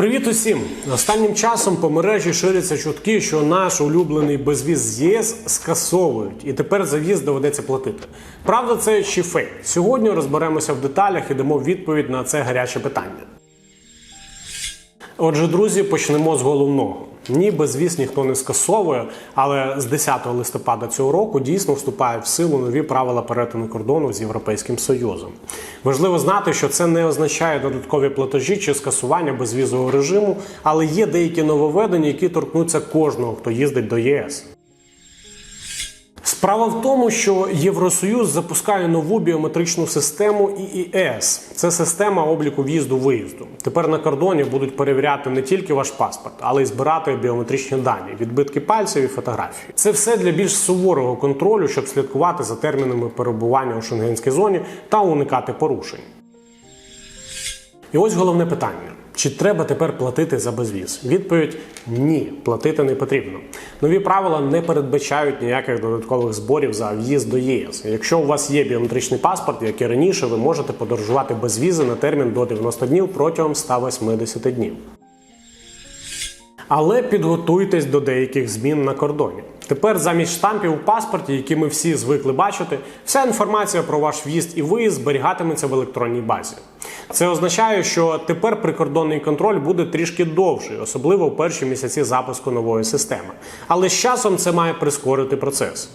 Привіт усім! Останнім часом по мережі ширяться чутки, що наш улюблений безвіз з ЄС скасовують, і тепер за в'їзд доведеться платити. Правда, це чи фейк? Сьогодні розберемося в деталях і дамо відповідь на це гаряче питання. Отже, друзі, почнемо з головного. Ні, безвіз ніхто не скасовує, але з 10 листопада цього року дійсно вступають в силу нові правила перетину кордону з Європейським Союзом. Важливо знати, що це не означає додаткові платежі чи скасування безвізового режиму, але є деякі нововведення, які торкнуться кожного, хто їздить до ЄС. Справа в тому, що Євросоюз запускає нову біометричну систему ІІС. Це система обліку в'їзду-виїзду. Тепер на кордоні будуть перевіряти не тільки ваш паспорт, але й збирати біометричні дані, відбитки пальців і фотографії. Це все для більш суворого контролю, щоб слідкувати за термінами перебування у шенгенській зоні та уникати порушень. І ось головне питання: чи треба тепер платити за безвіз? Відповідь ні, платити не потрібно. Нові правила не передбачають ніяких додаткових зборів за в'їзд до ЄС. Якщо у вас є біометричний паспорт, як і раніше, ви можете подорожувати без візи на термін до 90 днів протягом 180 днів. Але підготуйтесь до деяких змін на кордоні. Тепер замість штампів у паспорті, які ми всі звикли бачити, вся інформація про ваш в'їзд і виїзд зберігатиметься в електронній базі. Це означає, що тепер прикордонний контроль буде трішки довший, особливо в перші місяці запуску нової системи. Але з часом це має прискорити процес.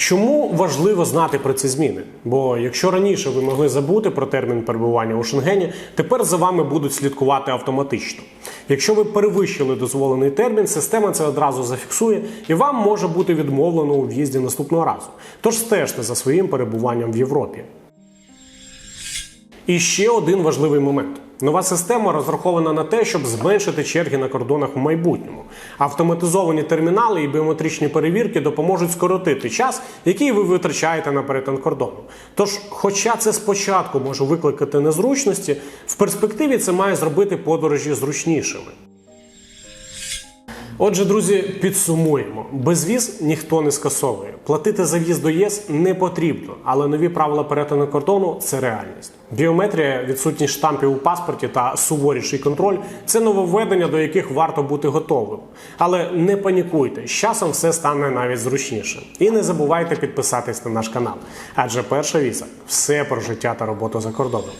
Чому важливо знати про ці зміни? Бо якщо раніше ви могли забути про термін перебування у Шенгені, тепер за вами будуть слідкувати автоматично. Якщо ви перевищили дозволений термін, система це одразу зафіксує, і вам може бути відмовлено у в'їзді наступного разу. Тож стежте за своїм перебуванням в Європі. І ще один важливий момент. Нова система розрахована на те, щоб зменшити черги на кордонах в майбутньому. Автоматизовані термінали і біометричні перевірки допоможуть скоротити час, який ви витрачаєте на перетин кордону. Тож, хоча це спочатку може викликати незручності, в перспективі це має зробити подорожі зручнішими. Отже, друзі, підсумуємо: безвіз ніхто не скасовує. Платити за в'їзд до ЄС не потрібно, але нові правила перетину кордону це реальність. Біометрія, відсутність штампів у паспорті та суворіший контроль це нововведення, до яких варто бути готовим. Але не панікуйте, з часом все стане навіть зручніше. І не забувайте підписатись на наш канал, адже перша віза все про життя та роботу за кордоном.